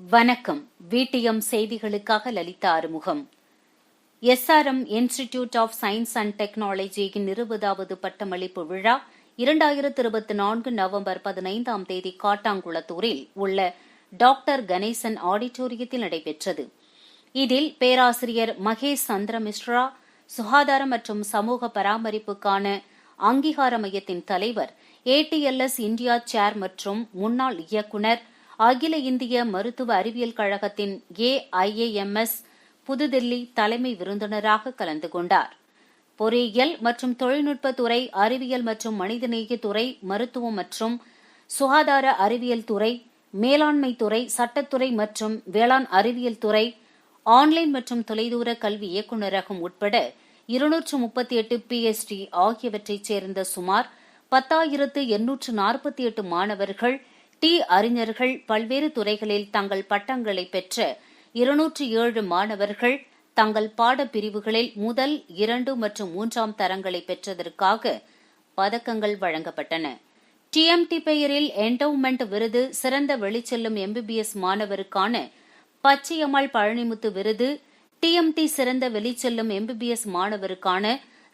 வணக்கம். விடிஎம் செய்திகளுக்காக லலிதா அறிமுகம் SRM institute of science and டெக்னாலஜியின் இருபதாவது பட்டமளிப்பு விழா இரண்டாயிரத்து இருபத்தி நான்கு நவம்பர் பதினைந்தாம் தேதி காட்டாங்குளத்தூரில் உள்ள டாக்டர் கணேசன் ஆடிட்டோரியத்தில் நடைபெற்றது. இதில் பேராசிரியர் மகேஷ் சந்திர மிஸ்ரா சுகாதார மற்றும் சமூக பராமரிப்புக்கான அங்கீகார மையத்தின் தலைவர் ஏடிஎல்எஸ் இந்தியா சேர் மற்றும் முன்னாள் இயக்குநர் அகில இந்திய மருத்துவ அறிவியல் கழகத்தின் ஏஐஏஎம்எஸ் புதுதில்லி தலைமை விருந்தினராக கலந்து கொண்டார். பொறியியல் மற்றும் தொழில்நுட்பத்துறை அறிவியல் மற்றும் மனிதநேயத்துறை மருத்துவம் மற்றும் சுகாதார அறிவியல் துறை மேலாண்மை துறை சட்டத்துறை மற்றும் வேளாண் அறிவியல் துறை ஆன்லைன் மற்றும் தொலைதூர கல்வி இயக்குநரகம் உட்பட இருநூற்று முப்பத்தி எட்டு பிஎச்டி ஆகியவற்றைச் சேர்ந்த சுமார் பத்தாயிரத்து எண்ணூற்று நாற்பத்தி எட்டு மாணவர்கள் டி அறிஞர்கள் பல்வேறு துறைகளில் தங்கள் பட்டங்களை பெற்ற இருநூற்று ஏழு மாணவர்கள் தங்கள் பாடப்பிரிவுகளில் முதல் இரண்டு மற்றும் மூன்றாம் தரங்களை பெற்றதற்காக பதக்கங்கள் வழங்கப்பட்டன. டிஎம்டி பெயரில் என்டோவ்மெண்ட் விருது சிறந்த வெளிச்செல்லும் எம்பிபிஎஸ் மாணவருக்கான பச்சையம்மாள் பழனிமுத்து விருது டிஎம்டி சிறந்த வெளிச்செல்லும் எம்பிபிஎஸ் மாணவருக்கான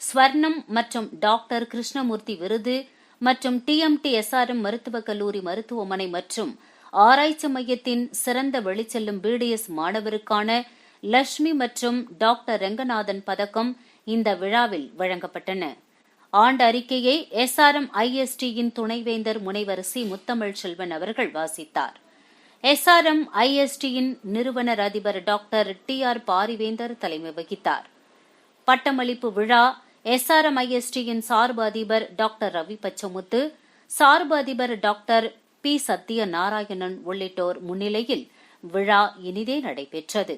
ஸ்வர்ணம் மற்றும் டாக்டர் கிருஷ்ணமூர்த்தி விருது மற்றும் டிஎம்டி எஸ்ஆர்எம் மருத்துவக் கல்லூரி மருத்துவமனை மற்றும் ஆராய்ச்சி மையத்தின் சிறந்த வெளிச்செல்லும் பிடிஎஸ் மாணவருக்கான லட்சுமி மற்றும் டாக்டர் ரெங்கநாதன் பதக்கம் இந்த விழாவில் வழங்கப்பட்டன. ஆண்டு அறிக்கையை எஸ்ஆர்எம் ஐஎஸ்டியின் துணைவேந்தர் முனைவர் சி. முத்தமிழ் செல்வன் அவர்கள் வாசித்தார். எஸ்ஆர்எம் ஐஎஸ்டியின் நிறுவனர் அதிபர் டாக்டர் டி ஆர் பாரிவேந்தர் தலைமை வகித்தார். பட்டமளிப்பு விழா எஸ்ஆர்எம்ஐஎஸ்டியின் சார்பு அதிபர் டாக்டர் ரவி பச்சமுத்து சார்பு அதிபர் டாக்டர் பி சத்ய நாராயணன் உள்ளிட்டோர் முன்னிலையில் விழா இனிதே நடைபெற்றது.